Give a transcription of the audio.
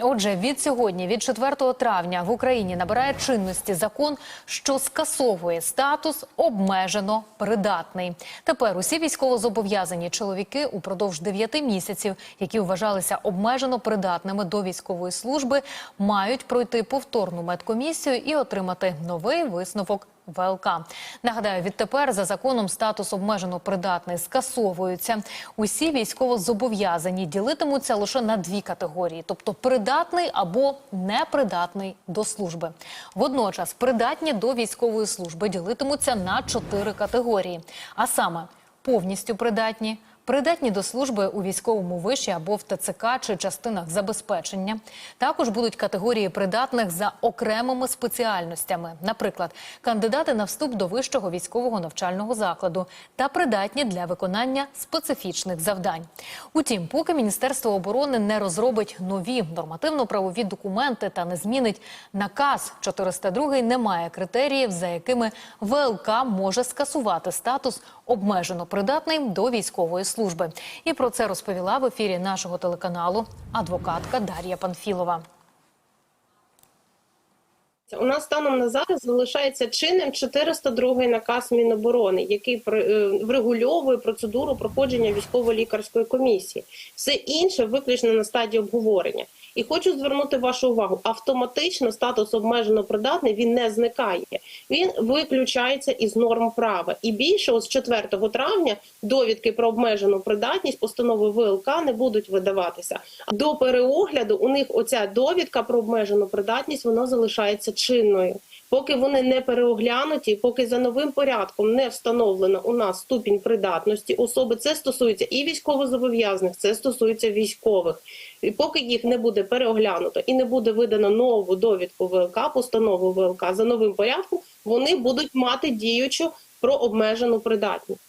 Отже, від сьогодні, від 4 травня, в Україні набирає чинності закон, що скасовує статус обмежено придатний. Тепер усі військовозобов'язані чоловіки упродовж 9 місяців, які вважалися обмежено придатними до військової служби, мають пройти повторну медкомісію і отримати новий висновок. ВЛК. Нагадаю, відтепер за законом статус обмежено придатний скасовується. Усі військовозобов'язані ділитимуться лише на дві категорії, тобто придатний або непридатний до служби. Водночас придатні до військової служби ділитимуться на чотири категорії, а саме повністю придатні. Придатні до служби у військовому виші або в ТЦК чи частинах забезпечення. Також будуть категорії придатних за окремими спеціальностями, наприклад, кандидати на вступ до вищого військового навчального закладу та придатні для виконання специфічних завдань. Утім, поки Міністерство оборони не розробить нові нормативно-правові документи та не змінить наказ 402 немає критеріїв, за якими ВЛК може скасувати статус обмежено придатний до військової служби. І про це розповіла в ефірі нашого телеканалу адвокатка Дар'я Панфілова. У нас станом на зараз залишається чинним 402 наказ Міноборони, який е, врегульовує процедуру проходження військово-лікарської комісії. Все інше виключно на стадії обговорення. І хочу звернути вашу увагу: автоматично статус обмежено придатний він не зникає, він виключається із норм права. І більше ось 4 травня довідки про обмежену придатність постанови ВЛК не будуть видаватися. До переогляду у них оця довідка про обмежену придатність вона залишається чинною. Поки вони не переоглянуті, поки за новим порядком не встановлено у нас ступінь придатності особи, це стосується і військовозобов'язаних, це стосується військових. І поки їх не буде переоглянуто і не буде видано нову довідку ВЛК, постанову ВЛК за новим порядком, вони будуть мати діючу про обмежену придатність.